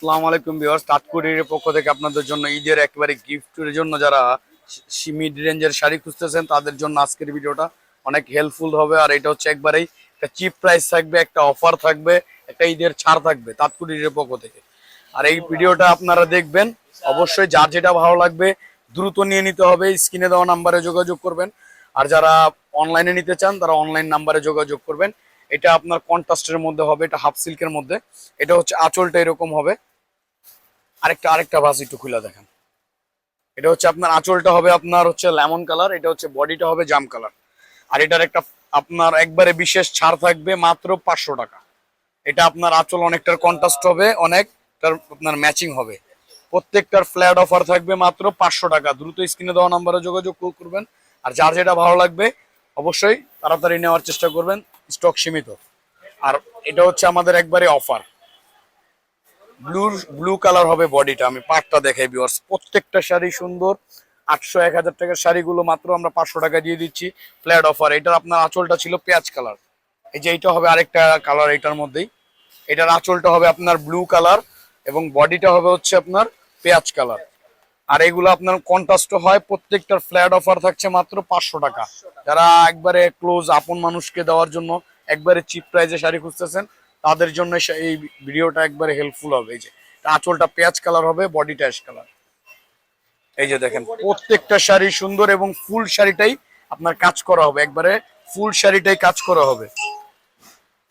আসসালামু আলাইকুম ভিউয়ার্স। তাৎকুরির পক্ষ থেকে আপনাদের জন্য ঈদের একেবারে গিফটের জন্য যারা মিড রেঞ্জের শাড়ি খুঁজতেছেন, তাদের জন্য আজকের ভিডিওটা অনেক হেল্পফুল হবে। আর এটা হচ্ছে একবারেই একটা চিপ প্রাইস থাকবে, একটা অফার থাকবে, একটা ঈদের ছাড় থাকবে তাৎকুরির পক্ষ থেকে। আর এই ভিডিওটা আপনারা দেখবেন। অবশ্যই যার যেটা ভালো লাগবে দ্রুত নিয়ে নিতে হবে। স্ক্রিনে দেওয়া নাম্বারে যোগাযোগ করবেন। আর যারা অনলাইনে নিতে চান, তারা অনলাইন নাম্বারে যোগাযোগ করবেন। এটা আপনার কন্ট্রাস্টের মধ্যে হবে, এটা হাফ সিল্কের মধ্যে। এটা হচ্ছে আঁচলটা এরকম হবে। আরেকটা আরেকটা ভাস একটু খুলে দেখেন। এটা হচ্ছে আপনার আঁচলটা হবে আপনার হচ্ছে লেমন কালার এটা হচ্ছে বডিটা হবে জাম কালার আর এটার একটা আপনার একবারে বিশেষ ছাড় থাকবে মাত্র পাঁচশো টাকা। এটা আপনার আঁচল অনেকটার কন্ট্রাস্ট হবে অনেকটার আপনার ম্যাচিং হবে। প্রত্যেকটার ফ্ল্যাট অফার থাকবে মাত্র পাঁচশো টাকা। দ্রুত স্ক্রিনে দেওয়া নাম্বারে যোগাযোগ করবেন। আর যার যেটা ভালো লাগবে, অবশ্যই তাড়াতাড়ি নেওয়ার চেষ্টা করবেন স্টক সীমিত। আর এটা হচ্ছে আমাদের একবারে অফার ব্লু ব্লু কালার হবে বডিটা আমি পাটটা দেখাই বিওয়ার্স প্রত্যেকটা শাড়ি সুন্দর। আটশো, এক হাজার টাকার শাড়িগুলো মাত্র আমরা পাঁচশো টাকা দিয়ে দিচ্ছি। ফ্ল্যাট অফার এটার আপনার আঁচলটা ছিল পেঁয়াজ কালার এই যে এইটা হবে আরেকটা কালার এটার মধ্যেই। এটার আঁচলটা হবে আপনার ব্লু কালার এবং বডিটা হবে হচ্ছে আপনার পেঁয়াজ কালার আর এগুলো আপনার কন্ট্রাস্ট হয়। প্রত্যেকটার ফ্ল্যাট অফার থাকছে মাত্র পাঁচশো টাকা। যারা একবারে ক্লোজ আপন মানুষকে দেওয়ার জন্য একবারে চিপ প্রাইজে শাড়ি খুঁজতেছেন তাদের জন্য এই ভিডিওটা একবারে হেল্পফুল হবে। এই যে, আঁচলটা পেঁয়াজ কালার হবে বডিটা অ্যাশ কালার এই যে দেখেন, প্রত্যেকটা শাড়ি সুন্দর এবং ফুল শাড়িটাই আপনার কাজ করা হবে। একবারে ফুল শাড়িটাই কাজ করা হবে।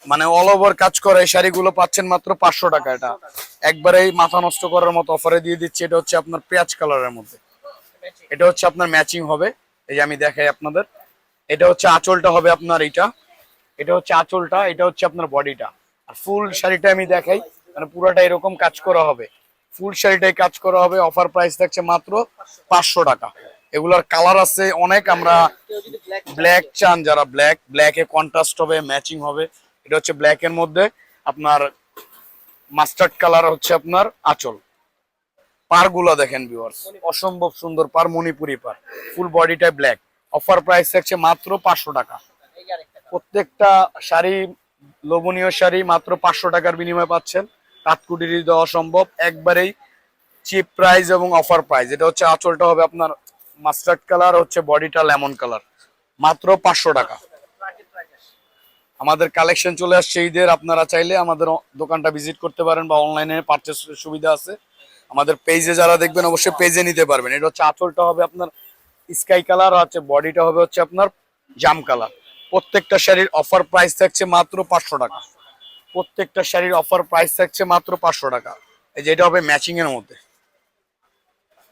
মানে অল ওভার কাজ করা এই শাড়িগুলো পাচ্ছেন মাত্র পাঁচশো টাকা এটা। একবারেই মাথা নষ্ট করার মতো অফারে দিয়ে দিচ্ছি, এটা হচ্ছে আপনার পেঁয়াজ কালারের মধ্যে। এটা হচ্ছে আপনার ম্যাচিং হবে। এই যে আমি দেখাই আপনাদের। এটা হচ্ছে আঁচলটা হবে আপনার এইটা। এটা হচ্ছে আঁচলটা, এটা হচ্ছে আপনার বডিটা আর ফুল শাড়িটা আমি দেখাই মানে পুরোটা এরকম কাজ করা হবে। ফুল শাড়িটাই কাজ করা হবে, অফার প্রাইস থাকছে মাত্র পাঁচশো টাকা। এগুলার কালার আছে অনেক, আমরা ব্ল্যাক চান যারা ব্ল্যাক, ব্ল্যাকে কন্ট্রাস্ট হবে ম্যাচিং হবে, এটা হচ্ছে ব্ল্যাক এর মধ্যে। আপনার মাস্টার্ড কালার হচ্ছে আপনার আঁচল। পারগুলো দেখেন ভিউয়ার্স অসম্ভব সুন্দর পার মণিপুরি পার ফুল বডিটা ব্ল্যাক অফার প্রাইস থাকছে মাত্র পাঁচশো টাকা। প্রত্যেকটা শাড়ি লোভনীয় শাড়ি মাত্র পাঁচশো টাকার বিনিময়ে পাচ্ছেন। কাঠকুটির দেওয়া সম্ভব একবারেই চিপ প্রাইস এবং অফার প্রাইস এটা হচ্ছে আঁচলটা হবে আপনার মাস্টার্ড কালার হচ্ছে বডিটা লেমন কালার মাত্র পাঁচশো টাকা। আমাদের কালেকশন চলে আসছে ঈদের। আপনারা চাইলে আমাদের দোকানটা ভিজিট করতে পারেন বা অনলাইনে পারচেস সুবিধা আছে। আমাদের পেজে যারা দেখবেন অবশ্যই পেজে নিতে পারবেন। এটা হচ্ছে আঁচলটা হবে আপনার স্কাই কালার হচ্ছে বডিটা হবে হচ্ছে আপনার জাম কালার প্রত্যেকটা শাড়ির অফার প্রাইস থাকছে মাত্র পাঁচশো টাকা। প্রত্যেকটা শাড়ির অফার প্রাইস থাকছে মাত্র পাঁচশো টাকা। এই যে এটা হবে ম্যাচিং এর মধ্যে।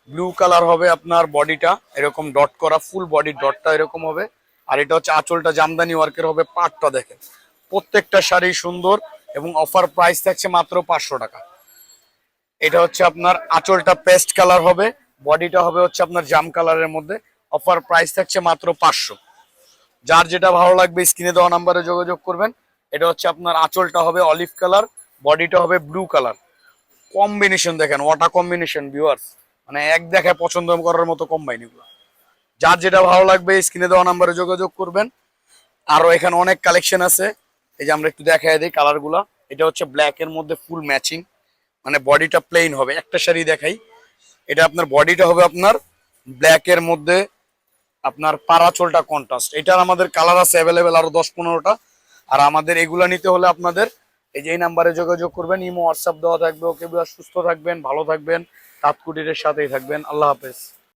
ব্লু কালার হবে আপনার বডিটা এরকম ডট করা ফুল বডি ডটটা এরকম হবে। আর এটা হচ্ছে আঁচলটা জামদানি ওয়ার্কের হবে, পাটটা দেখেন। প্রত্যেকটা শাড়ি সুন্দর এবং অফার প্রাইস থাকছে মাত্র পাঁচশো টাকা। এটা হচ্ছে আপনার আঁচলটা পেস্ট কালার হবে বডিটা হবে হচ্ছে আপনার জাম কালারের মধ্যে। অফার প্রাইস থাকছে মাত্র পাঁচশো। যার যেটা ভালো লাগবে স্ক্রিনে দেওয়া নাম্বারে যোগাযোগ করবেন। এটা হচ্ছে আপনার আঁচলটা হবে অলিভ কালার বডিটা হবে ব্লু কালার কম্বিনেশন দেখেন ওয়াটা কম্বিনেশন ভিউয়ার্স মানে এক দেখায় পছন্দ করার মতো কম্বাইন এগুলো। যার যেটা ভালো লাগবে স্ক্রিনে দেওয়া নাম্বারে যোগাযোগ করবেন। আরও এখানে অনেক কালেকশন আছে। এই যে আমরা একটু দেখাই দিই কালারগুলা এটা হচ্ছে ব্ল্যাক এর মধ্যে ফুল ম্যাচিং মানে বডিটা প্লেন হবে। একটা শাড়ি দেখাই। এটা আপনার বডিটা হবে আপনার ব্ল্যাক এর মধ্যে আপনার পারাচলটা কন্ট্রাস্ট এটার আমাদের কালার আছে অ্যাভেলেবেল আরও দশ পনেরোটা। আর আমাদের এগুলা নিতে হলে আপনাদের এই যে এই নাম্বারে যোগাযোগ করবেন, ইমো, হোয়াটসঅ্যাপ দেওয়া থাকবে, ওকে সুস্থ থাকবেন, ভালো থাকবেন তাঁতকুটিরের সাথেই থাকবেন। আল্লাহ হাফেজ।